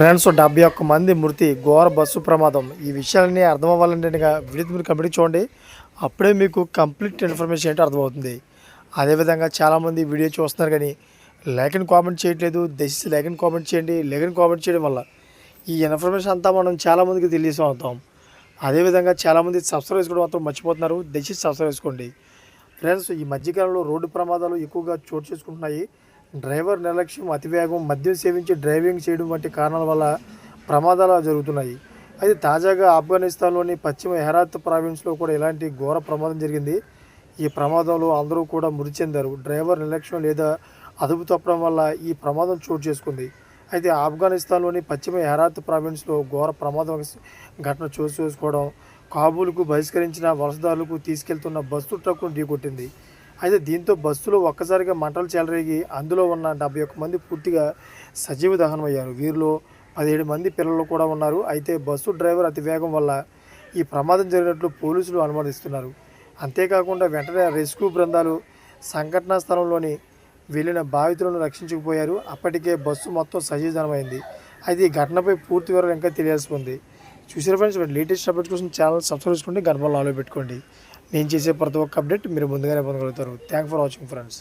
Friends డెబ్బై ఒక్క మంది మృతి ఘోర బస్సు ప్రమాదం. ఈ విషయాలన్నీ అర్థం అవ్వాలంటే వీడియో మీరు కంప్లీట్ చూడండి. అప్పుడే మీకు కంప్లీట్ ఇన్ఫర్మేషన్ ఏంటో అర్థమవుతుంది. అదేవిధంగా చాలామంది వీడియో చూస్తున్నారు కానీ లైక్ అండ్ కామెంట్ చేయట్లేదు. దయచేసి లైక్ అండ్ కామెంట్ చేయండి. లైక్ అండ్ కామెంట్ చేయడం వల్ల ఈ ఇన్ఫర్మేషన్ అంతా మనం చాలామందికి తెలియసం అవుతాం అదేవిధంగా చాలామంది సబ్స్క్రైబ్ చేసుకోవడం మాత్రం మర్చిపోతున్నారు. దయచేసి సబ్స్క్రైబ్ చేసుకోండి. ఫ్రెండ్స్ ఈ మధ్యకాలంలో రోడ్డు ప్రమాదాలు ఎక్కువగా చోటు చేసుకుంటున్నాయి. డ్రైవర్ నిర్లక్ష్యం అతివేగం మద్యం సేవించి డ్రైవింగ్ చేయడం వంటి కారణాల వల్ల ప్రమాదాలు జరుగుతున్నాయి. అయితే తాజాగా ఆఫ్ఘనిస్తాన్లోని పశ్చిమ హెరాత్ ప్రావిన్స్లో కూడా ఇలాంటి ఘోర ప్రమాదం జరిగింది. ఈ ప్రమాదంలో అందరూ కూడా మృతి చెందారు. డ్రైవర్ నిర్లక్ష్యం లేదా అదుపు తప్పడం వల్ల ఈ ప్రమాదం చోటు చేసుకుంది. అయితే ఆఫ్ఘనిస్తాన్లోని పశ్చిమ హెరాత్ ప్రావిన్స్లో ఘోర ప్రమాదం ఘటన చోటు చేసుకోవడం కాబూల్కు బహిష్కరించిన వలసదారులకు తీసుకెళ్తున్న బస్సు ట్రక్ను ఢీకొట్టింది. అయితే దీంతో బస్సులో ఒక్కసారిగా మంటలు చెలరేగి అందులో ఉన్న డెబ్బై ఒక్క మంది పూర్తిగా సజీవ దహనం అయ్యారు వీరిలో పదిహేడు మంది పిల్లలు కూడా ఉన్నారు. అయితే బస్సు డ్రైవర్ అతి వేగం వల్ల ఈ ప్రమాదం జరిగినట్లు పోలీసులు అనుమానిస్తున్నారు. అంతేకాకుండా వెంటనే రెస్క్యూ బృందాలు సంఘటనా స్థలంలోని వెళ్ళిన బాధితులను రక్షించకపోయారు. అప్పటికే బస్సు మొత్తం సజీవమైంది అయితే ఈ ఘటనపై పూర్తి వివరాలు ఇంకా తెలియాల్సి ఉంది. చూసారు ఫ్రెండ్స్ లేటెస్ట్ అప్డేట్స్ కోసం ఛానల్ సబ్స్క్రైబ్ చేసుకోండి గర్భంలో ఆలో పెట్టుకోండి. నేను చేసే ప్రతి ఒక్క అప్డేట్ మీరు ముందుగానే పొందగలుగుతారు. Thank for watching friends